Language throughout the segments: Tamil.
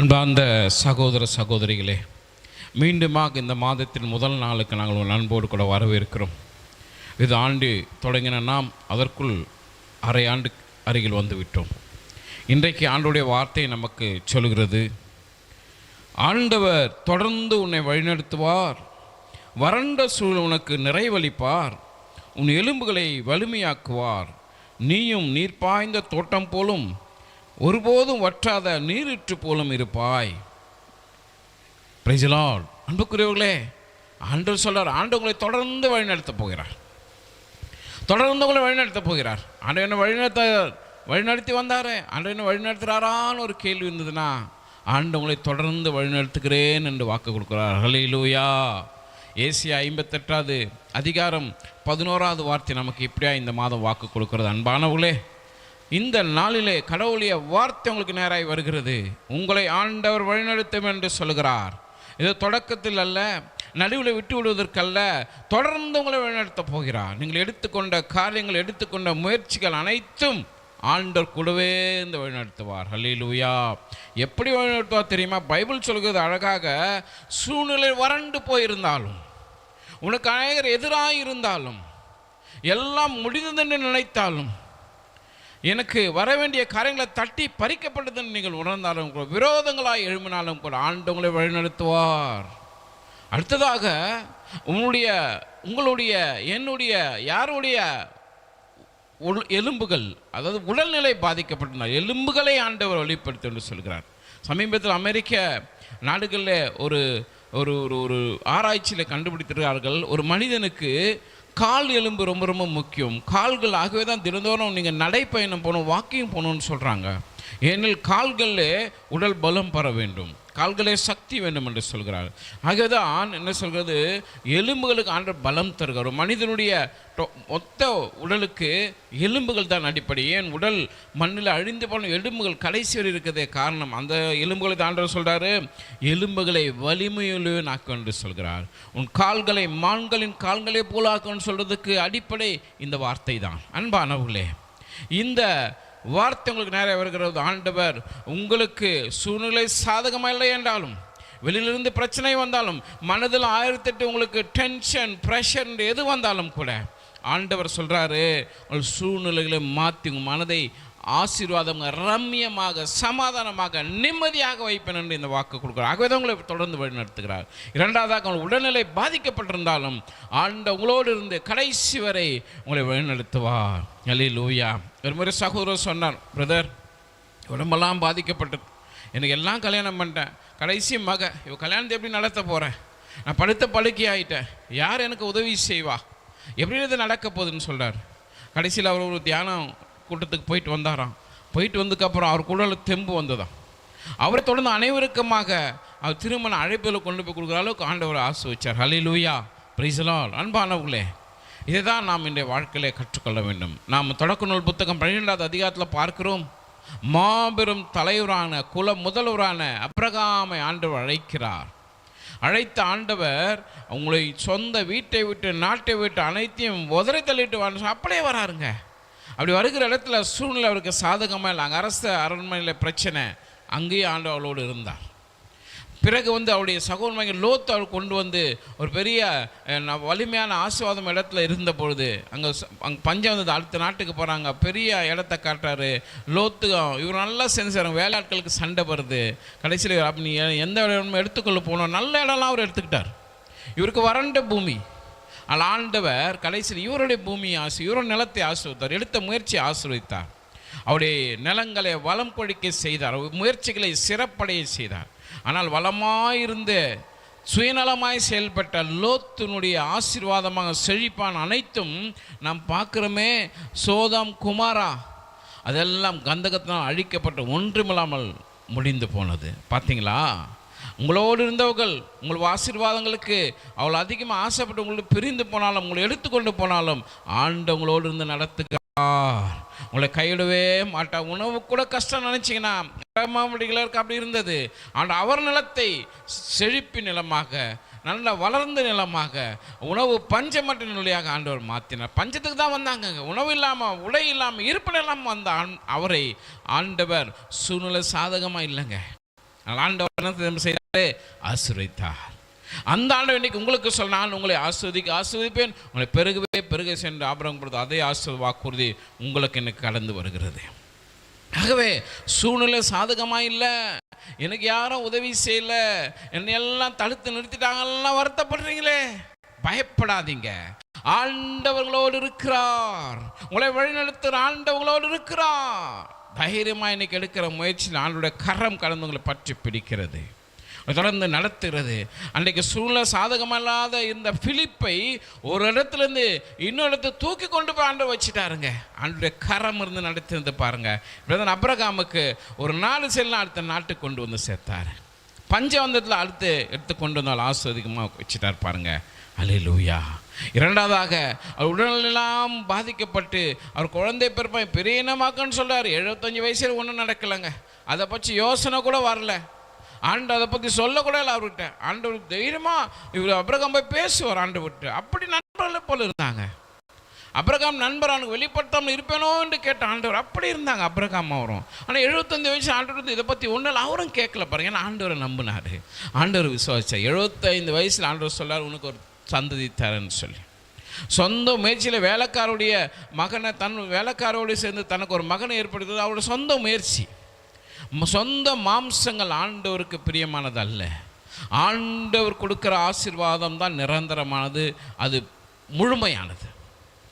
அன்பார்ந்த சகோதர சகோதரிகளே மீண்டுமாக இந்த மாதத்தின் முதல் நாளுக்கு நாங்கள் உங்கள் அன்போடு கூட வரவேற்கிறோம். இது ஆண்டு தொடங்கின நாம் அதற்குள் அரை ஆண்டு அருகில் வந்துவிட்டோம். இன்றைக்கு ஆண்டுடைய வார்த்தை நமக்கு சொல்கிறது ஆண்டவர் தொடர்ந்து உன்னை வழிநடத்துவார் வறண்ட சூழல் உனக்கு நிறைவளிப்பார் உன் எலும்புகளை வலிமையாக்குவார் நீயும் நீர் பாய்ந்த தோட்டம் போலும் ஒருபோதும் வற்றாத நீரிற்று போலும் இருப்பாய். பிரைஜலால் அன்புக்குரியவர்களே ஆண்டவர் சொல்றார் ஆண்டு உங்களை தொடர்ந்து வழிநடத்தப் போகிறார். தொடர்ந்து உங்களை வழிநடத்தப் போகிறார். ஆண்டு என்ன வழிநடத்த வழிநடத்தி வந்தாரே? ஆண்டு என்ன வழிநடத்துகிறாரான்னு ஒரு கேள்வி இருந்ததுன்னா ஆண்டு உங்களை தொடர்ந்து வழிநடத்துகிறேன் என்று வாக்கு கொடுக்கிறார். ஹலிலூயா ஏசியா ஐம்பத்தெட்டாவது அதிகாரம் பதினோராவது வார்த்தை நமக்கு இப்படியா இந்த மாதம் வாக்கு கொடுக்கிறது. அன்பானவர்களே இந்த நாளிலே கடவுளிய வார்த்தை உங்களுக்கு நேராய் வருகிறது. உங்களை ஆண்டவர் வழிநடத்தும் என்று சொல்கிறார் இது தொடக்கத்தில் அல்ல நடுவில் விட்டு விடுவதற்கல்ல தொடர்ந்து உங்களை வழிநடத்தப் போகிறார். நீங்கள் எடுத்துக்கொண்ட காரியங்கள் எடுத்துக்கொண்ட முயற்சிகள் அனைத்தும் ஆண்டவர் கூடவே இந்த வழிநடத்துவார். ஹலிலூயா எப்படி வழிநடத்துவார் தெரியுமா? பைபிள் சொல்கிறது அழகாக சூழ்நிலை வறண்டு போயிருந்தாலும் உனக்கு அநேகர் எதிராக இருந்தாலும் எல்லாம் முடிந்ததென்று நினைத்தாலும் எனக்கு வர வேண்டிய காரியங்களை தட்டி பறிக்கப்பட்டதுன்னு நீங்கள் உணர்ந்தாலும் கூட விரோதங்களாக எழும்பினாலும் கூட ஆண்டவங்களை வழிநடத்துவார். அடுத்ததாக உங்களுடைய உங்களுடைய என்னுடைய யாருடைய உள் எலும்புகள் அதாவது உடல்நிலை பாதிக்கப்பட்டனர் எலும்புகளை ஆண்டவர் வெளிப்படுத்தும் என்று சொல்கிறார். சமீபத்தில் அமெரிக்க நாடுகளில் ஒரு ஒரு ஒரு ஒரு ஆராய்ச்சியில் கண்டுபிடித்திருக்கிறார்கள். ஒரு மனிதனுக்கு கால் எலும்பு ரொம்ப ரொம்ப முக்கியம். கால்கள் ஆகவே தான் தினந்தோறும் நீங்கள் நடைப்பயணம் போகணும் வாக்கிங் போகணும்னு சொல்கிறாங்க ஏனெனில் கால்களிலே உடல் பலம் பெற வேண்டும். கால்களே சக்தி வேண்டும் என்று சொல்கிறார். ஆகவேதான் என்ன சொல்கிறது? எலும்புகளுக்கு ஆண்டு பலம் தருகிறார். மனிதனுடைய மொத்த உடலுக்கு எலும்புகள் தான் அடிப்படை. ஏன்? உடல் மண்ணில் அழிந்து போன எலும்புகள் கடைசி வரை இருக்கிறதே காரணம். அந்த எலும்புகளை தாண்டவர் சொல்கிறாரு எலும்புகளை வலிமையுள்ளவனாக்கும் என்று சொல்கிறார். உன் கால்களை மான்களின் கால்களை போலாக்குன்னு சொல்கிறதுக்கு அடிப்படை இந்த வார்த்தை தான். அன்பானவர்களே இந்த வார்த்தை உங்களுக்கு நேராக வருகிறது. ஆண்டவர் உங்களுக்கு சூழ்நிலை சாதகமாக இல்லை என்றாலும் வெளியிலிருந்து பிரச்சனை வந்தாலும் மனதில் ஆயிரத்தெட்டு உங்களுக்கு டென்ஷன் ப்ரெஷர் எது வந்தாலும் கூட ஆண்டவர் சொல்கிறாரு உங்கள் சூழ்நிலைகளை மாற்றி உங்கள் மனதை ஆசீர்வாதம் ரம்மியமாக சமாதானமாக நிம்மதியாக வைப்பேன் என்று இந்த வாக்கு கொடுக்குறார். ஆகவே தான் உங்களை தொடர்ந்து வழிநடத்துகிறார். இரண்டாவதாக உங்கள் உடல்நிலை பாதிக்கப்பட்டிருந்தாலும் ஆண்ட உங்களோடு இருந்து கடைசி வரை உங்களை வழிநடத்துவார். அலி லூயா ஒரு முறை சகோதரர் சொன்னார் பிரதர் உடம்பெல்லாம் பாதிக்கப்பட்டது எனக்கு எல்லாம் கல்யாணம் பண்ணிட்டேன். கடைசி மக இவ கல்யாணத்தை எப்படி நடத்த போகிறேன் நான் படுத்த படுக்கை ஆகிட்டேன் யார் எனக்கு உதவி செய்வா? எப்படி இது நடக்க போகுதுன்னு சொல்கிறார் கடைசியில் அவர் ஒரு தியானம் கூட்டத்துக்கு போயிட்டு வந்தாராம். போயிட்டு வந்ததுக்கப்புறம் அவர் கூட தெம்பு வந்ததாம். அவரை தொடர்ந்து அனைவருக்குமாக அவர் திருமண அழைப்பில் கொண்டு போய் கொடுக்குற அளவுக்கு ஆண்டவர் ஆசை வச்சார் ஹலி லூயா பிரைசலால் அன்பானவர்களே இதை தான் நாம் இன்றைய வாழ்க்கையிலே கற்றுக்கொள்ள வேண்டும். நாம் தொடக்க நூல் புத்தகம் பன்னிரெண்டாவது அதிகாரத்தில் பார்க்கிறோம். மாபெரும் தலைவரான குல முதல்வரான அப்ரகாமை ஆண்டவர் அழைக்கிறார். அழைத்த ஆண்டவர் அவங்களை சொந்த வீட்டை விட்டு நாட்டை விட்டு அனைத்தையும் உதறி தள்ளிட்டு வாங்க அப்படியே வராருங்க. அப்படி வருகிற இடத்துல சூழ்நிலை அவருக்கு சாதகமாக இல்லை. அங்கே அரசு அரண்மனையில் பிரச்சனை. அங்கேயும் ஆண்டு அவளோடு இருந்தார். பிறகு வந்து அவருடைய சகோதரமாக லோத்து அவர் கொண்டு வந்து ஒரு பெரிய வலிமையான ஆசீர்வாதம் இடத்துல இருந்த பொழுது அங்கே அங்கே பஞ்சம் வந்தது. அடுத்த நாட்டுக்கு போகிறாங்க பெரிய இடத்த காட்டுறாரு. லோத்து இவர் நல்லா செஞ்சார் வேலையாட்களுக்கு சண்டை வருது. கடைசியில் அப்படி எந்த இடம் எடுத்துக்கொள்ள போனோம் நல்ல இடம்லாம் அவர் எடுத்துக்கிட்டார். இவருக்கு வறண்ட பூமி. ஆனால் ஆண்டவர் கடைசியில் இவருடைய பூமியை ஆசி இவருடைய நிலத்தை ஆசிர்வதித்தார். எடுத்த முயற்சியை ஆசீர்வதித்தார். அவருடைய நிலங்களை வளம் கொழிக்க செய்தார். முயற்சிகளை சிறப்படைய செய்தார். ஆனால் வளமாயிருந்து சுயநலமாய் செயல்பட்ட லோத்தினுடைய ஆசீர்வாதமாக செழிப்பான் அனைத்தும் நாம் பார்க்குறோமே சோதம் குமாரா அதெல்லாம் கந்தகத்தினால் அழிக்கப்பட்ட ஒன்றுமில்லாமல் முடிந்து போனது. பார்த்தீங்களா? உங்களோடு இருந்தவர்கள் உங்கள் ஆசீர்வாதங்களுக்கு அவள் அதிகமாக ஆசைப்பட்டு உங்களுக்கு பிரிந்து போனாலும் உங்களை எடுத்துக்கொண்டு போனாலும் ஆண்டு உங்களோடு இருந்து நடத்துகிறார். உங்களை கைவிடவே மாட்டா. உணவு கூட கஷ்டம் நினச்சிங்கன்னா மாவடிகளுக்கு அப்படி இருந்தது. ஆனால் அவர் நிலத்தை செழிப்பு நிலமாக நல்ல வளர்ந்த நிலமாக உணவு பஞ்சமற்ற நிலையாக ஆண்டவர் மாற்றினார் பஞ்சத்துக்கு தான் வந்தாங்க உணவு இல்லாமல் உடை இல்லாமல் இருப்பிடம் இல்லாமல் வந்த ஆண்- அவரை ஆண்டவர் சூழ்நிலை சாதகமாக இல்லைங்க. ஆண்டவர் என்ன தெரியுமா செய்தாரு? அந்த ஆண்டவர் இன்னைக்கு உங்களுக்கு சொல்ல நான் உங்களை ஆஸ்வதிக்க ஆஸ்வதிப்பேன் உங்களை பெருகவே பெருக சென்று ஆபரம் கொடுத்து அதே ஆசிர்வ வாக்குறுதி உங்களுக்கு எனக்கு கடந்து வருகிறது. ஆகவே சூழ்நிலை சாதகமாக இல்லை. எனக்கு யாரும் உதவி செய்யல. என்னை எல்லாம் தடுத்து நிறுத்திட்டாங்கலாம் வருத்தப்படுறீங்களே? பயப்படாதீங்க. ஆண்டவர்களோடு இருக்கிறார். உங்களை வழிநடத்துகிற ஆண்டவர்களோடு இருக்கிறார். தைரியமாக இன்னைக்கு எடுக்கிற முயற்சியில் ஆண்டுடைய கரம் கலந்து உங்களை பற்றி பிடிக்கிறது. தொடர்ந்து நடத்துகிறது. அன்றைக்கு சூழ்நிலை சாதகமல்லாத இந்த பிலிப்பை ஒரு இடத்துலேருந்து இன்னொரு இடத்துல தூக்கி கொண்டு போய் ஆண்டு வச்சுட்டாருங்க. ஆண்டுடைய கரம் இருந்து நடத்திருந்து பாருங்க. இப்படிதான் அப்ரகாமுக்கு ஒரு நாலு செல்லாம் அடுத்த நாட்டுக்கு கொண்டு வந்து சேர்த்தார். பஞ்சவந்தத்தில் அடுத்து எடுத்து கொண்டு வந்தால் ஆஸ்வதிகமாக வச்சுட்டார் பாருங்க. அலையிலூயா இரண்டாவதாக அவர் உடலெல்லாம் பாதிக்கப்பட்டு அவர் குழந்தை பிறப்பை பெரிய இனமாக்கன்னு சொல்கிறார் எழுபத்தஞ்சு வயசில் ஒன்றும் நடக்கலைங்க. அதை பற்றி யோசனை கூட வரல. ஆண்டு அதை பற்றி சொல்லக்கூட இல்லை அவர்கிட்ட. ஆண்டவர் தைரியமாக இவர் அப்ரகாம் போய் பேசுவார் ஆண்டு விட்டு அப்படி நண்பர்களை போல இருந்தாங்க. அப்ரகாம் நண்பர் அவனுக்கு வெளிப்படுத்தாமல் இருப்பேனோ என்று கேட்ட ஆண்டவர் அப்படி இருந்தாங்க. அப்ரகாம் அவரும். ஆனால் எழுபத்தஞ்சு வயசு ஆண்டவர் வந்து இதை பற்றி ஒன்றும் அவரும் கேட்கல பாருங்க. ஏன்னா ஆண்டவரை நம்பினார். ஆண்டவர் விசுவாச்சார் எழுபத்தைந்து வயசில் ஆண்டவர் சொல்லார் உனக்கு ஒரு சந்ததி தரேன்னு சொல்லி. சொந்த முயற்சியில் வேலைக்காரருடைய மகனை தன் வேலைக்காரோடு சேர்ந்து தனக்கு ஒரு மகனை ஏற்படுத்துறது அவரோட சொந்த முயற்சி. சொந்த மாம்சங்கள் ஆண்டவருக்கு பிரியமானது அல்ல ஆண்டவர் கொடுக்குற ஆசிர்வாதம் தான் நிரந்தரமானது அது முழுமையானது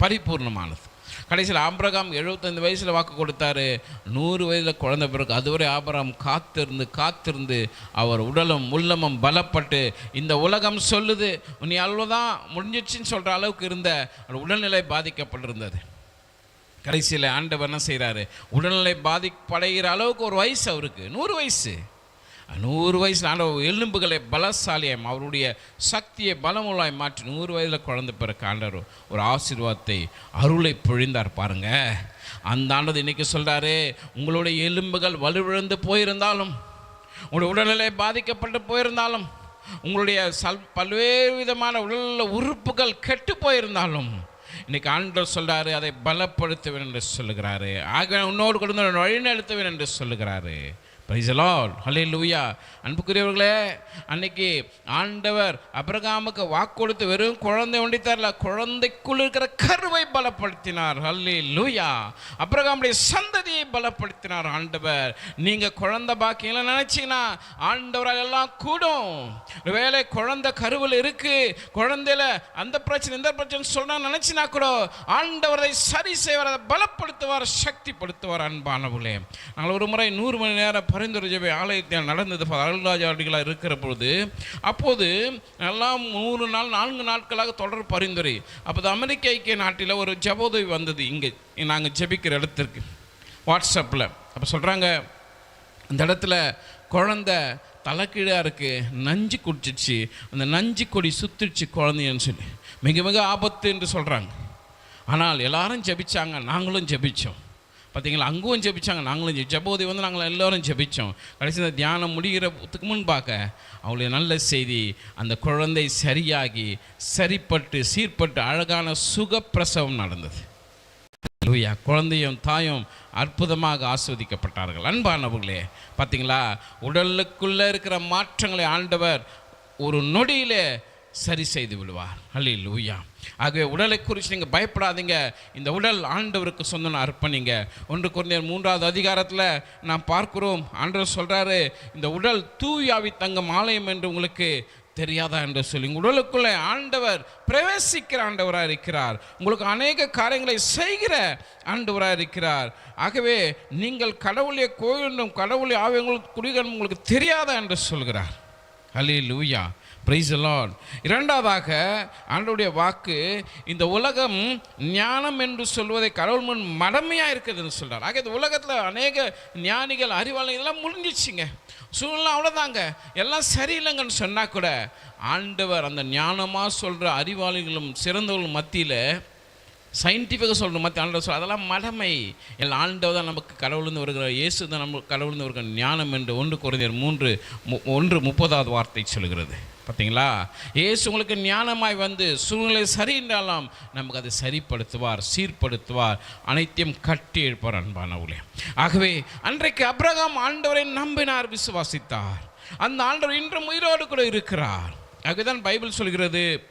பரிபூர்ணமானது. கடைசியில் ஆபிரகாம் எழுபத்தஞ்சு வயசில் வாக்கு கொடுத்தாரு. நூறு வயதில் குழந்த பிறகு அதுவரை ஆபிரகாம் காத்திருந்து காத்திருந்து அவர் உடலும் உள்ளமும் பலப்பட்டு இந்த உலகம் சொல்லுது நீ அவ்வளோதான் முடிஞ்சிடுச்சின்னு சொல்கிற அளவுக்கு இருந்த உடல்நிலை பாதிக்கப்பட்டிருந்தது. கடைசியில் ஆண்டவர் என்ன செய்கிறாரு உடல்நிலை பாதிப்படைகிற அளவுக்கு ஒரு வயசு அவருக்கு நூறு வயசு. நூறு வயசில் ஆண்டவர் எலும்புகளை பலசாலியம் அவருடைய சக்தியை பலமுள்ளாய் மாற்றி நூறு வயதில் குழந்தை பிறக்க ஆண்டவர் ஒரு ஆசீர்வாதத்தை அருளை பொழிந்தார் பாருங்க. அந்த ஆண்டது இன்றைக்கி சொல்கிறாரு உங்களுடைய எலும்புகள் வலுவிழந்து போயிருந்தாலும் உங்களுடைய உடல்நிலை பாதிக்கப்பட்டு போயிருந்தாலும் உங்களுடைய சல் பல்வேறு விதமான உடல் உறுப்புகள் கெட்டு போயிருந்தாலும் இன்னைக்கு ஆண்டவர் சொல்கிறாரு அதை பலப்படுத்துவேன் என்று சொல்லுகிறாரு. ஆக உன்னோடு கொடுத்து வழிநடத்துவேன் என்று சொல்லுகிறாரு. பிரைசலால் ஹலே லூயா அன்புக்குரியவர்களே அன்னைக்கு ஆண்டவர் அபிரகாமுக்கு வாக்கு கொடுத்து வெறும் குழந்தை ஒண்டி தரல குழந்தைக்குள் இருக்கிற கருவை பலப்படுத்தினார். ஹல்லே லூயா அபிரகாமுடைய சந்ததியை பலப்படுத்தினார் ஆண்டவர். நீங்கள் குழந்தை பாக்கியெல்லாம் நினச்சிங்கன்னா ஆண்டவரால் எல்லாம் கூடும். வேலை குழந்தை கருவில் இருக்குது குழந்தையில அந்த பிரச்சனை இந்த பிரச்சனை சொன்னால் நினச்சினா கூட ஆண்டவரை சரி செய்வார் அதை பலப்படுத்துவார் சக்திப்படுத்துவார் அன்பானவுளே நாங்கள் ஒரு முறை நூறு மணி நேரம் பரிந்துரை ஜெப ஆலயத்தில் நடந்தது. அருள்ராஜா அடிகளாக இருக்கிற பொழுது அப்போது எல்லாம் மூணு நாள் நான்கு நாட்களாக தொடர் பரிந்துரை. அப்போது அமெரிக்க ஐக்கிய நாட்டில் ஒரு ஜபோதவி வந்தது இங்கே. நாங்கள் ஜெபிக்கிற இடத்திற்கு வாட்ஸ்அப்பில். அப்போ சொல்கிறாங்க அந்த இடத்துல குழந்த தலைக்கீழாக இருக்குது நஞ்சு குடிச்சிடுச்சு அந்த நஞ்சு கொடி சுத்திடுச்சு குழந்தையன்னு சொல்லி. மிக மிக ஆபத்து என்று சொல்கிறாங்க ஆனால் எல்லாரும் ஜபிச்சாங்க நாங்களும் ஜெபிச்சோம். பார்த்தீங்களா அங்கும் ஜெபிச்சாங்க. நாங்களும் ஜெபி- வந்து நாங்கள் எல்லோரும் ஜெபித்தோம் கடைசி இந்த தியானம் முடிகிறதுக்கு முன்பாக அவளுடைய நல்ல செய்தி அந்த குழந்தை சரியாகி சரிப்பட்டு சீர்பட்டு அழகான சுகப்பிரசவம் நடந்தது. லூயா குழந்தையும் தாயும் அற்புதமாக ஆஸ்வதிக்கப்பட்டார்கள். அன்பானவர்களே பார்த்தீங்களா உடலுக்குள்ளே இருக்கிற மாற்றங்களை ஆண்டவர் ஒரு நொடியிலே சரி செய்து விடுவார். அல்லி லூயா ஆகவே உடலை குறித்து நீங்கள் பயப்படாதீங்க. இந்த உடல் ஆண்டவருக்கு சொந்தம் அர்ப்பணிங்க. ஒன்று குறைந்த மூன்றாவது அதிகாரத்தில் நாம் பார்க்கிறோம். ஆண்டவர் சொல்கிறாரு இந்த உடல் தூயாவி தங்கம் ஆலயம் என்று உங்களுக்கு தெரியாதா என்று சொல்லி. உங்கள் உடலுக்குள்ளே ஆண்டவர் பிரவேசிக்கிற ஆண்டவராக இருக்கிறார். உங்களுக்கு அநேக காரியங்களை செய்கிற ஆண்டவராக இருக்கிறார். ஆகவே நீங்கள் கடவுளை கோயிலும் கடவுளை ஆவியங்களுக்கு குடிகளும் உங்களுக்கு தெரியாதா என்று சொல்கிறார். அலி லூயா பிரைஸ் லார்ட் இரண்டாவதாக ஆண்டோடைய வாக்கு இந்த உலகம் ஞானம் என்று சொல்வதை கடவுள் முன் மடமையாக இருக்குதுன்னு சொல்கிறார் ஆக இந்த உலகத்தில் அநேக ஞானிகள் அறிவாளர்கள் இதெல்லாம் முடிஞ்சிச்சுங்க சூழ்நிலை அவ்வளோதாங்க எல்லாம் சரியில்லைங்கன்னு சொன்னால் கூட ஆண்டவர் அந்த ஞானமாக சொல்கிற அறிவாளிகளும் சிறந்தவர்களும் மத்தியில் சயின்டிஃபிக்காக சொல்லணும். மற்ற ஆண்டவர் சொல்ல அதெல்லாம் மடமை. எல்லாம் ஆண்டவர் தான் நமக்கு கடவுள்னு வருகிற இயேசு தான் நமக்கு கடவுள்னு வருகிற ஞானம் என்று ஒன்று குறைந்தர் மூன்று மு- ஒன்று முப்பதாவது வார்த்தை சொல்கிறது பார்த்தீங்களா? இயேசு உங்களுக்கு ஞானமாய் வந்து சூழ்நிலை சரி என்றாலும் நமக்கு அதை சரிப்படுத்துவார் சீர்படுத்துவார். அனைத்தையும் கட்டி எழுப்பார் அன்பானவர்களே ஆகவே அன்றைக்கு அப்ரகாம் ஆண்டவரை நம்பினார் விசுவாசித்தார். அந்த ஆண்டவர் இன்றும் உயிரோடு கூட இருக்கிறார். அதுதான் பைபிள் சொல்கிறது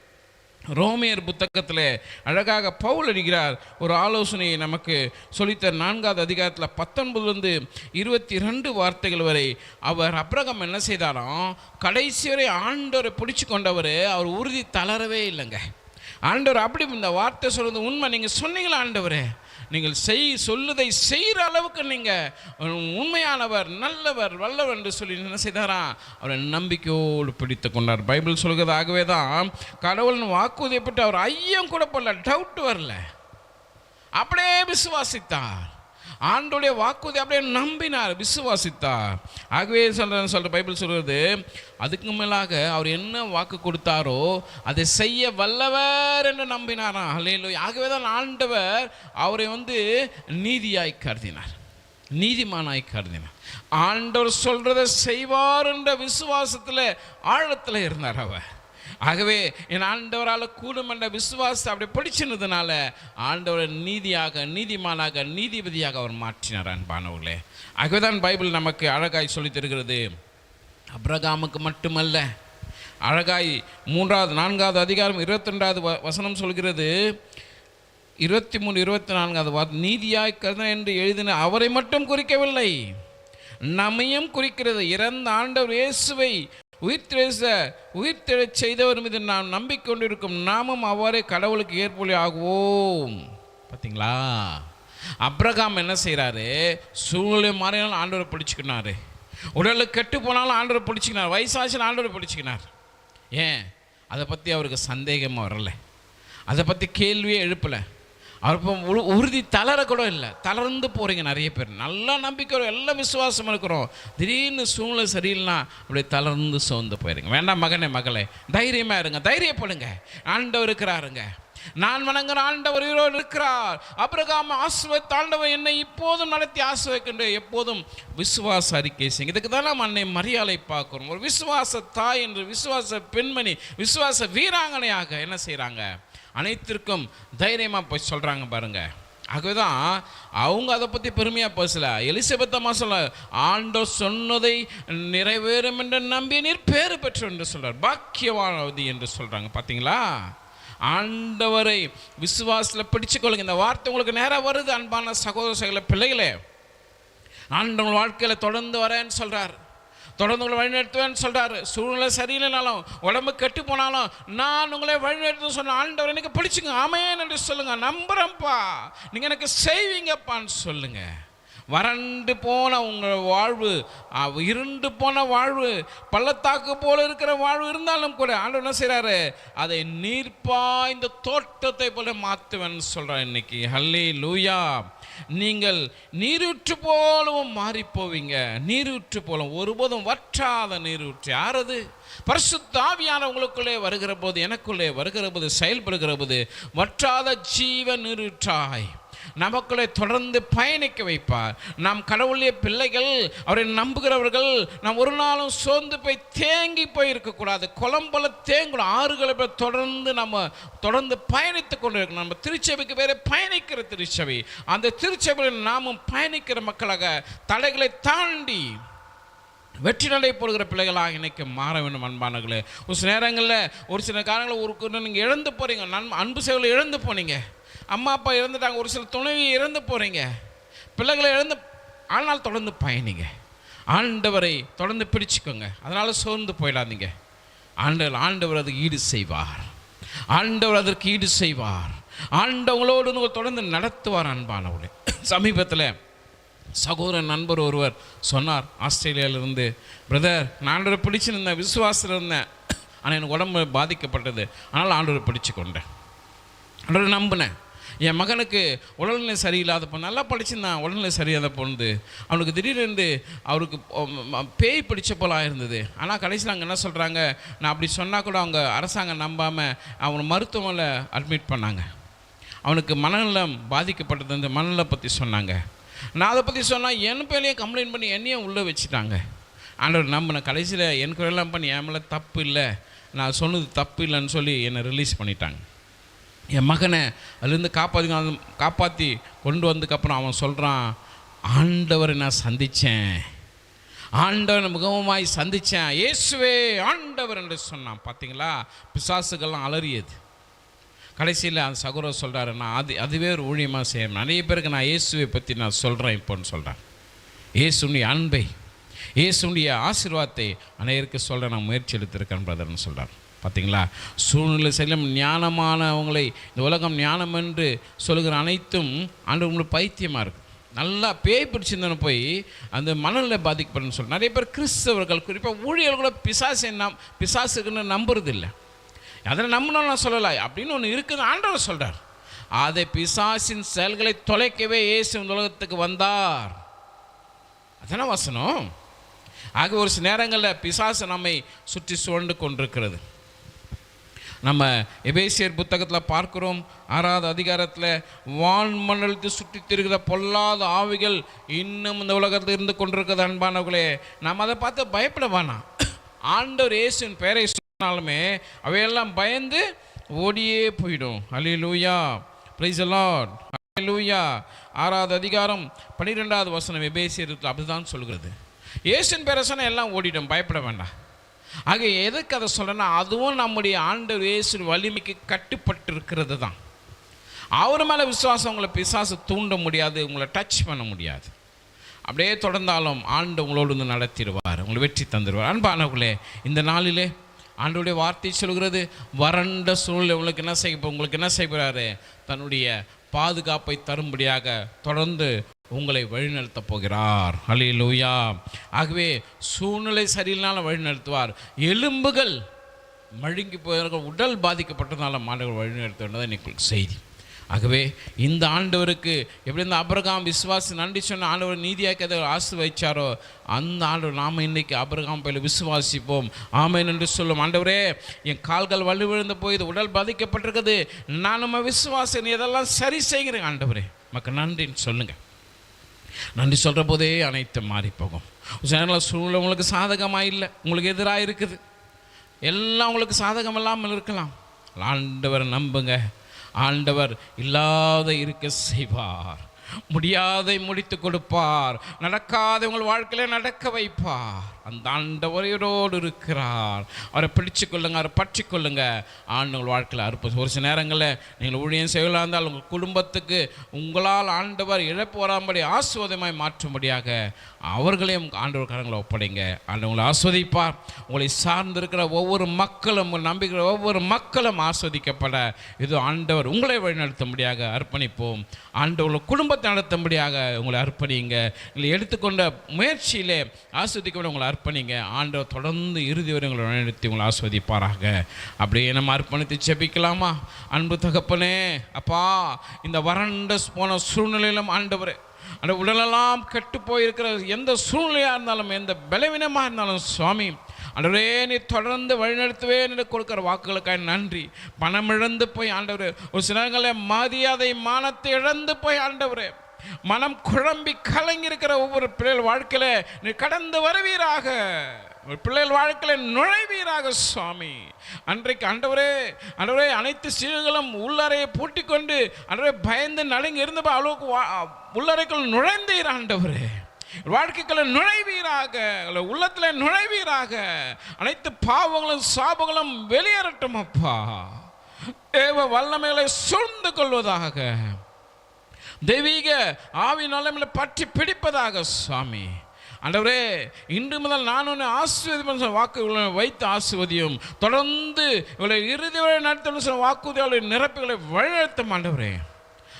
ரோமியர் புத்தகத்தில் அழகாக பவுல் அடிக்கிறார் ஒரு ஆலோசனையை நமக்கு சொல்லித்த நான்காவது அதிகாரத்தில் பத்தொன்பதுலேருந்து இருபத்தி ரெண்டு வார்த்தைகள் வரை அவர் அப்ரகம் என்ன செய்தாராம்? கடைசி வரை ஆண்டவரை பிடிச்சி கொண்டவர் அவர் உறுதி தளரவே இல்லைங்க. ஆண்டவர் அப்படி இந்த வார்த்தை சொல்கிறது உண்மை. நீங்கள் சொன்னீங்களா ஆண்டவரே? நீங்கள் செய் சொல்லுதை செய்கிற அளவுக்கு நீங்கள் உண்மையானவர் நல்லவர் வல்லவர் என்று சொல்லி என்ன செய்தாராம்? அவரை நம்பிக்கையோடு பிடித்து கொண்டார். பைபிள் சொல்கிறதாகவே தான் கடவுளின் வாக்குறுதியை பற்றி அவர் ஐயம் கூட போடல டவுட் வரல. அப்படியே விசுவாசித்தார். ஆண்டோடைய வாக்குறுதி அப்படியே நம்பினார் விசுவாசித்தார். ஆகவே சொல்கிறேன் சொல்கிற பைபிள் சொல்கிறது அதுக்கு மேலாக அவர் என்ன வாக்கு கொடுத்தாரோ அதை செய்ய வல்லவர் என்று நம்பினாரா? அல்லையிலோ ஆகவே தான் ஆண்டவர் அவரை வந்து நீதியாய் கருதினார். நீதிமானாய் கருதினார். ஆண்டவர் சொல்கிறத செய்வார் என்ற விசுவாசத்தில் ஆழத்தில் இருந்தார் அவர். ஆகவே என் ஆண்டவரால் கூடும் என்ற அப்படி பிடிச்சிருந்ததுனால ஆண்டவரை நீதியாக நீதிமானாக நீதிபதியாக அவர் மாற்றினார் அன்பானவர்களே. ஆகவே தான் பைபிள் நமக்கு அழகாய் சொல்லி தருகிறது. அப்ரகாமுக்கு மட்டுமல்ல அழகாய் மூன்றாவது நான்காவது அதிகாரம் இருபத்தொன்றாவது வசனம் சொல்கிறது இருபத்தி மூணு இருபத்தி நான்காவது வார்த்தை நீதியாய் கருணை என்று எழுதின அவரை மட்டும் குறிக்கவில்லை நம்மையும் குறிக்கிறது. இறந்த ஆண்டவர் இயேசுவை உயிர்த்தெழுச உயிர்த்தெழச் செய்தவர் மீது நாம் நம்பிக்கொண்டிருக்கும் நாமும் அவ்வாறே கடவுளுக்கு ஏற்பொழி ஆகுவோம் பார்த்தீங்களா அப்ரகாம் என்ன செய்கிறாரு சூழ்நிலை மாறினாலும் ஆண்டவரை பிடிச்சிக்கினாரு. உடலில் கெட்டு போனாலும் ஆண்டவரை பிடிச்சிக்கினார். வயசாச்சுன்னு ஆண்டவரை பிடிச்சிக்கினார். ஏன்? அதை பற்றி அவருக்கு சந்தேகமாக வரலை. அதை பற்றி கேள்வியே எழுப்பலை. அப்போ இப்போ உறுதி தளர கூட இல்லை. தளர்ந்து போகிறீங்க நிறைய பேர். நல்லா நம்பிக்கை எல்லாம் விசுவாசம் இருக்கிறோம். திடீர்னு சூழ்நிலை சரியில்லைனா அப்படியே தளர்ந்து சோர்ந்து போயிருங்க. வேண்டாம் மகனே மகளே. தைரியமாக இருங்க. தைரியப்படுங்க ஆண்டவர் இருக்கிறாருங்க. நான் வணங்குற ஆண்டவர் உயிரோடு இருக்கிறார். அபிரகாம் ஆசுவத் ஆண்டவர் என்னை இப்போதும் நடத்தி ஆசுவைக்கின்ற எப்போதும் விசுவாச அறிக்கை செய்யுங்க. இதுக்கு தான் நம்ம அன்னை மரியாதை பார்க்குறோம். ஒரு விசுவாச தாய் என்று விசுவாச பெண்மணி விசுவாச வீராங்கனையாக என்ன செய்கிறாங்க அனைத்திற்கும் தைரியமாக போய் சொல்கிறாங்க பாருங்க. ஆகவே தான் அவங்க அதை பற்றி பெருமையாக பேசல. எலிசபெத் அம்மா சொல்ல ஆண்டவர் சொன்னதை நிறைவேறும் என்று நம்பி நீர் பேறு பெற்று என்று சொல்கிறார் பாக்கியவானவதி என்று சொல்கிறாங்க பார்த்தீங்களா ஆண்டவரை விசுவாசத்தில் பிடிச்சுக்கொள்ளுங்க. இந்த வார்த்தை உங்களுக்கு நேராக வருது அன்பான சகோதர சகல பிள்ளைகளே. ஆண்டவங்க வாழ்க்கையில் தொடர்ந்து வரேன்னு சொல்கிறார் தொடர்ந்து உங்களை வழிநடத்துவேன்னு சொல்கிறாரு சூழ்நிலை சரியில்லைனாலும் உடம்பு கெட்டு போனாலும் நான் உங்களை வழிநடத்து சொன்ன ஆண்டவர் எனக்கு பிடிச்சிங்க. ஆமேன் என்று சொல்லுங்கள் நம்புகிறேன்ப்பா நீங்கள் எனக்கு செய்வீங்கப்பான்னு சொல்லுங்கள் வறண்டு போன உங்கள் வாழ்வு இருண்டு போன வாழ்வு பள்ளத்தாக்கு போல இருக்கிற வாழ்வு இருந்தாலும் கூட ஆண்டு என்ன செய்கிறாரு அதை நீர்ப்பாய்ந்த தோட்டத்தை போல மாற்றுவேன்னு சொல்கிறார் இன்னைக்கு. ஹல்லே லூயா நீங்கள் நீரூற்று போலவும் மாறி போவீங்க நீரூற்று போலும் ஒருபோதும் வற்றாத நீரூற்று. யாரது? பரிசுத்த ஆவியான உங்களுக்குள்ளே வருகிற போது எனக்குள்ளே வருகிற போது செயல்படுகிற போது வற்றாத ஜீவ நீரூற்றாய். நமக்குள்ளே தொடர்ந்து பயணிக்க வைப்பார். நாம் கடவுளுடைய பிள்ளைகள் அவரை நம்புகிறவர்கள் நாம் ஒரு நாளும் சோர்ந்து போய் தேங்கி போய் இருக்கக்கூடாது குளம்பல தேங்கணும் ஆறுகளை போய் தொடர்ந்து நம்ம தொடர்ந்து பயணித்து கொண்டு இருக்கணும் நம்ம திருச்சபைக்கு வேற பயணிக்கிற திருச்சபை. அந்த திருச்சபையில் நாமும் பயணிக்கிற மக்களாக தடைகளை தாண்டி வெற்றி நடை போடுகிற பிள்ளைகளாக இன்னைக்கு மாற வேண்டும் அன்பானங்களே ஒரு சில நேரங்களில் ஒரு சில காலங்களில் ஒரு நீங்கள் இழந்து போகிறீங்க நன் அன்பு சேவையில் இழந்து போனீங்க. அம்மா அப்பா இறந்துட்டாங்க. ஒரு சில துணைவி இறந்து போகிறீங்க பிள்ளைகளை இழந்து ஆனால் தொடர்ந்து பயணிங்க. ஆண்டவரை தொடர்ந்து பிடிச்சிக்கோங்க. அதனால் சோர்ந்து போயிடாதீங்க. ஆண்டவர் ஆண்டவர் அதுக்கு ஈடு செய்வார். ஆண்டவர் அதற்கு ஈடு செய்வார். ஆண்டவங்களோடு தொடர்ந்து நடத்துவார் அன்பானவர்களே. சமீபத்தில் சகோதரன் நண்பர் ஒருவர் சொன்னார். ஆஸ்திரேலியாவிலிருந்து பிரதர் நான் ஆண்டவரை பிடிச்சிருந்தேன் விசுவாசத்தில் இருந்தேன். ஆனால் எனக்கு உடம்பு பாதிக்கப்பட்டது. ஆனால் ஆண்டவரை பிடிச்சு கொண்டேன் நம்பினேன். என் மகனுக்கு உடல்நிலை சரியில்லாத பொண்ணு நல்லா படிச்சிருந்தான் உடல்நிலை சரியாத பொண்ணு அவனுக்கு திடீர்னு அவருக்கு பேய் பிடிச்ச போல இருந்தது ஆனால் கடைசியில் அங்கே என்ன சொல்கிறாங்க நான் அப்படி சொன்னால் கூட அவங்க அரசாங்கம் நம்பாமல் அவனை மருத்துவமனையில் அட்மிட் பண்ணாங்க. அவனுக்கு மனநலம் பாதிக்கப்பட்டது அந்த மனநலை பற்றி சொன்னாங்க. நான் அதை பற்றி சொன்னால் என் பேர்லேயே கம்ப்ளைண்ட் பண்ணி என்னையும் உள்ளே வச்சுட்டாங்க. ஆண்டவர் நம்பின கடைசியில் என் எல்லாம் பண்ணி என் மேலே தப்பு இல்லை. நான் சொன்னது தப்பு இல்லைன்னு சொல்லி என்னை ரிலீஸ் பண்ணிட்டாங்க. என் மகனை அதுலேருந்து காப்பாற்றி காப்பாற்றி கொண்டு வந்ததுக்கப்புறம் அவன் சொல்கிறான் ஆண்டவரை நான் சந்தித்தேன் ஆண்டவன் முகமாய் சந்தித்தேன் இயேசுவே ஆண்டவர் என்று சொன்னான். பார்த்தீங்களா பிசாசுகள்லாம் அலறியது. கடைசியில் அந்த சகோதரர் சொல்கிறாரு நான் அது அதுவே ஒரு ஊழியமாக செய்யணும் நிறைய பேருக்கு நான் இயேசுவை பற்றி நான் சொல்கிறேன் இப்போன்னு சொல்கிறேன் இயேசுடைய அன்பை இயேசுடைய ஆசீர்வாதத்தை அனைவருக்கு சொல்ல நான் முயற்சி எடுத்திருக்கேன் பிரதர்னு சொல்கிறார் பார்த்தீங்களா சூழ்நிலை செல்லும் ஞானமானவங்களை இந்த உலகம் ஞானம் என்று சொல்லுகிற அனைத்தும் ஆண்டு உங்களுக்கு பைத்தியமாக இருக்குது நல்லா பேய் பிடிச்சிருந்தவன போய் அந்த மனநிலை பாதிக்கப்படுன்னு சொல்லி நிறைய பேர் கிறிஸ்தவர்கள் குறிப்பாக ஊழியர்கள் கூட பிசாசை நம் பிசாசுக்குன்னு நம்புறது இல்லை அதில் நம்பணும் நான் சொல்லலை. அப்படின்னு ஒன்று இருக்குது ஆண்டவர் சொல்கிறார் அதை பிசாசின் செயல்களை தொலைக்கவே இயேசு இந்த உலகத்துக்கு வந்தார். அதான வசனம்? ஆக ஒரு சில நேரங்களில் பிசாசு நம்மை சுற்றி சுழண்டு கொண்டிருக்கிறது. நம்ம எபேசியர் புத்தகத்தில் பார்க்குறோம். ஆறாவது அதிகாரத்தில் வான்மணலுக்கு சுற்றி திருகிற பொல்லாத ஆவிகள் இன்னும் இந்த உலகத்தில் இருந்து கொண்டிருக்கிறது அன்பானவர்களே. நம்ம அதை பார்த்து பயப்பட வேணாம் ஆண்டவர் இயேசுவின் பெயரை சொன்னாலுமே அவையெல்லாம் பயந்து ஓடியே போயிடும். அலி லூயா ப்ரைஸ் லார்ட் லூயா ஆறாவது அதிகாரம் பன்னிரெண்டாவது வசனம் எபேசியத்தில் அப்படிதான் சொல்கிறது. இயேசுவின் பேரை சொன்னால் எல்லாம் ஓடிடும் பயப்பட வேண்டாம். ஆக எதுக்கு அதை சொல்கிறேன்னா அதுவும் நம்முடைய ஆண்டவர் இயேசு வலிமைக்கு கட்டுப்பட்டு இருக்கிறது தான் அவர் மேலே விசுவாசம் உங்களை பிசாசு தூண்ட முடியாது உங்களை டச் பண்ண முடியாது. அப்படியே தொடர்ந்தாலும் ஆண்டு உங்களோடு வந்து நடத்திடுவார் உங்களை வெற்றி தந்துடுவார். அன்பானவர்களே இந்த நாளிலே ஆண்டுடைய வார்த்தை சொல்கிறது வறண்ட சூழ்நிலை உங்களுக்கு என்ன செய்ய உங்களுக்கு என்ன செய்கிறாரு தன்னுடைய பாதுகாப்பை தரும்படியாக தொடர்ந்து உங்களை வழிநடத்தப் போகிறார். ஹalleluya. ஆகவே சூழ்நிலை சரியில்லாமல் வழிநடத்துவார். எலும்புகள் மழுங்கி போயிருக்க உடல் பாதிக்கப்பட்டதுனால மாணவர்கள் வழிநடத்த வேண்டியது இன்னைக்கு செய்தி. ஆகவே இந்த ஆண்டவருக்கு எப்படி இந்த அபரகாம் விசுவாசி நன்றி சொன்ன ஆண்டவர் நீதியாக்கி ஆசு வைச்சாரோ அந்த ஆண்டவர் நாம் இன்றைக்கி அபரகாம் பயில விசுவாசிப்போம். ஆமை என்று சொல்லும் ஆண்டவரே என் கால்கள் வலுவிழுந்து போய் உடல் பாதிக்கப்பட்டிருக்குது. நான் நம்ம விசுவாசம் இதெல்லாம் சரி செய்கிறேன் ஆண்டவரே. மக்கள் நன்றின்னு சொல்லுங்கள் நன்றி சொல்கிற போதே அனைத்தும் மாறி போகும் சில நேரங்களில் சூழ்நிலை உங்களுக்கு சாதகமாக இல்லை உங்களுக்கு எதிராக இருக்குது. எல்லாம் உங்களுக்கு சாதகம் இல்லாமல் இருக்கலாம். ஆண்டவர் நம்புங்க. ஆண்டவர் இல்லாத இருக்க செய்வார். முடியாதை முடித்து கொடுப்பார். நடக்காத உங்கள் வாழ்க்கையில நடக்க வைப்பார். அந்த ஆண்டவரையோடு இருக்கிறார். அவரை பிடிச்சு கொள்ளுங்க அவரை பற்றி கொள்ளுங்க. ஆண்டு உங்கள் வாழ்க்கையில் அற்புதம் ஒரு சில நேரங்களில் நீங்கள் ஊழியம் செய்யலாம் இருந்தால் உங்கள் குடும்பத்துக்கு உங்களால் ஆண்டவர் இழப்பு வராமடி ஆசுவதமாய் மாற்றும்படியாக அவர்களையும் ஆண்டவர் கரங்களை ஒப்படைங்க. ஆண்டு உங்களை ஆஸ்வதிப்பார். உங்களை சார்ந்திருக்கிற ஒவ்வொரு மக்களும் உங்கள் நம்பிக்கிற ஒவ்வொரு மக்களும் ஆஸ்வதிக்கப்பட. இது ஆண்டவர் உங்களை வழிநடத்தும்படியாக அர்ப்பணிப்போம். ஆண்டவர்கள் குடும்பத்தை நடத்தும்படியாக உங்களை அர்ப்பணிங்க. இல்லை எடுத்துக்கொண்ட முயற்சியிலே ஆஸ்வதிக்கப்பட உங்களை அர்ப்பணிங்க. ஆண்டவர் தொடர்ந்து இறுதி வரை உங்களை வழிநடத்தி உங்களை ஆஸ்வதிப்பாராக. அப்படியே நம்ம அர்ப்பணித்து செபிக்கலாமா அன்பு தகப்பனே அப்பா இந்த வறண்ட போன சூழ்நிலையிலும் ஆண்டவரே அந்த உடலெல்லாம் கெட்டு போயிருக்கிற எந்த சூழ்நிலையாக இருந்தாலும் எந்த பலவீனமாக இருந்தாலும் சுவாமி ஆண்டவரே நீ தொடர்ந்து வழிநடத்துவே என்று கொடுக்குற வாக்குகளுக்காக நன்றி. பணம் இழந்து போய் ஆண்டவர் ஒரு சிலங்களில் மரியாதை மானத்தை இழந்து போய் ஆண்டவரே மனம் குழம்பி கலங்கி இருக்கிற ஒவ்வொரு பிள்ளைகள் வாழ்க்கையில் நீ கடந்து வருவீராக. பிள்ளைகள் வாழ்க்கையில் நுழைவீராக சுவாமி. அன்றைக்கு ஆண்டவரே ஆண்டவரே அனைத்து சீர்களும் உள்ளறையை பூட்டி கொண்டு ஆண்டவரே பயந்து நடுங்கி இருந்தப்போ அளவுக்கு வா- உள்ளறைக்குள் நுழைந்தீர் ஆண்டவரே. வாழ்க்கைக்குள்ள நுழைவீராக உள்ளத்தில் நுழைவீராக. அனைத்து பாவங்களும் சாபங்களும் வெளியேறட்டும் அப்பா. தேவ வல்லமைகளை சூழ்ந்து கொள்வதாக. தெய்வீக ஆவி நலமில பற்றி பிடிப்பதாக சுவாமி. ஆண்டவரே இன்று முதல் நான் உன்னை ஆசீர்வதிப்பேன் சொன்ன வாக்கு இவளை வைத்து ஆசிர்வதியும். தொடர்ந்து இவளை இறுதி வரை நடத்தணும் சொன்ன வாக்குறுதி நிரப்புகளை வழிநடத்தும் ஆண்டவரே.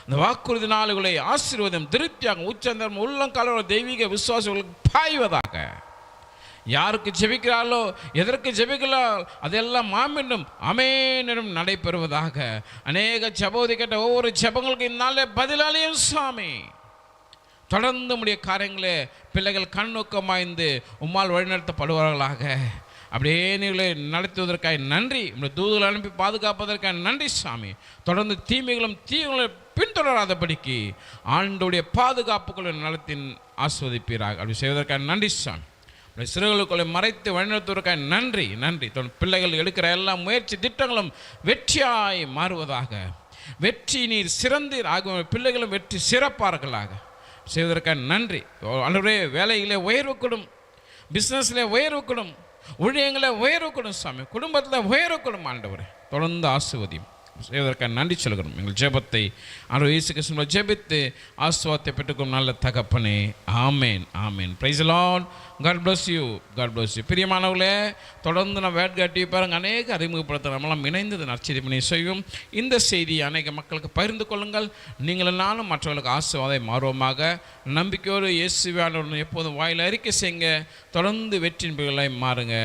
இந்த வாக்குறுதி நாளுகளை ஆசீர்வாதம் திருப்தியாகும். உச்சந்தரம் உள்ளங்கால தெய்வீக விசுவாசங்களுக்கு பாய்வதாக. யாருக்கு ஜெபிக்கிறாளோ எதற்கு ஜெபிக்கிறாள் அதெல்லாம் மாமென்றும் அமேனும் நடைபெறுவதாக. அநேக ஜபோதி கேட்ட ஒவ்வொரு ஜபங்களுக்கு இந்நாளே பதிலாளியும் சுவாமி. தொடர்ந்து உடைய காரியங்களே பிள்ளைகள் கண்ணோக்கமாய்ந்து உம்மால் வழிநடத்தப்படுவார்களாக. அப்படியே நீங்களை நடத்துவதற்காக நன்றி. உங்களை தூதுகளை அனுப்பி பாதுகாப்பதற்காக நன்றி சாமி. தொடர்ந்து தீமைகளும் தீமைகளும் பின்தொடராதபடிக்கு ஆண்டுடைய பாதுகாப்புகளை நலத்தின் ஆஸ்வதிப்பீராக. அப்படி செய்வதற்காக நன்றி சாமி. சிறுகளுக்குள்ளே மறைத்து வழிநடத்துவதற்காக நன்றி நன்றி. தன் பிள்ளைகள் எடுக்கிற எல்லா முயற்சி திட்டங்களும் வெற்றியாய் மாறுவதாக. வெற்றி நீர் சிறந்தீர் ஆகும் பிள்ளைகளும் வெற்றி சிறப்பார்களாக. செய்வதற்காக நன்றி. அன்றைய வேலையிலே உயர்வு கொடும் பிஸ்னஸில் உயர்வு கொடும் ஊழியங்களை உயர்வு கொடும் சாமி குடும்பத்தில் உயர்வு கொடும் தொடர்ந்து ஆசுவதியும் செய்வதற்காக நன்றி சொல்கிறோம். எங்கள் ஜெபத்தை ஆனால் இயேசு கிருஷ்ண ஜெபித்து ஆசுவாத்தை பெற்றுக்கும் நல்ல தகப்பனே. ஆமேன் ஆமேன். Praise lawn God bless you God bless you பிரியமானவர்களே தொடர்ந்து நம்ம வேட்காட்டி பாருங்க. அநேக அறிமுகப்படுத்த நம்மளாம் இணைந்தது நற்செய்தி செய்யும் இந்த செய்தியை அநேக மக்களுக்கு பகிர்ந்து கொள்ளுங்கள். நீங்கள் நானும் மற்றவர்களுக்கு ஆசுவாதை மாறுவோமாக. நம்பிக்கையோடு இயேசுவியாளர் எப்போதும் வாயில் அறிக்கை செய்யுங்க. தொடர்ந்து வெற்றியின் பிள்ளைகளாய் மாறுங்க.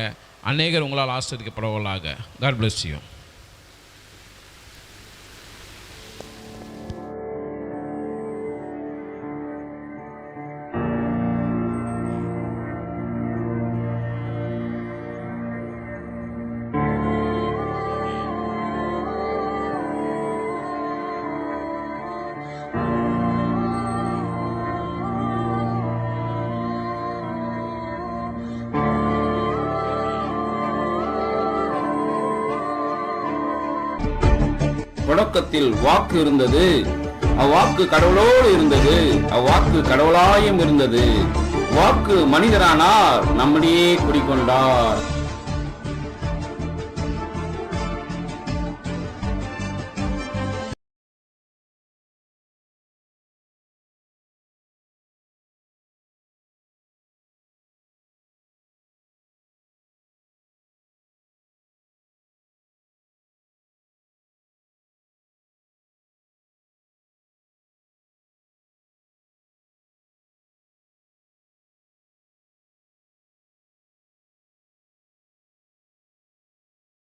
அநேகர் உங்களால் ஆஸ்வதிக்கப்படுவர்களாக காட் பிளஸ் யூ வாக்கு இருந்தது. அவ்வாக்கு கடவுளோடு இருந்தது. அவ்வாக்கு கடவுளாயும் இருந்தது. வாக்கு மனிதரானார். நம்மிடையே குடிக்கொண்டார்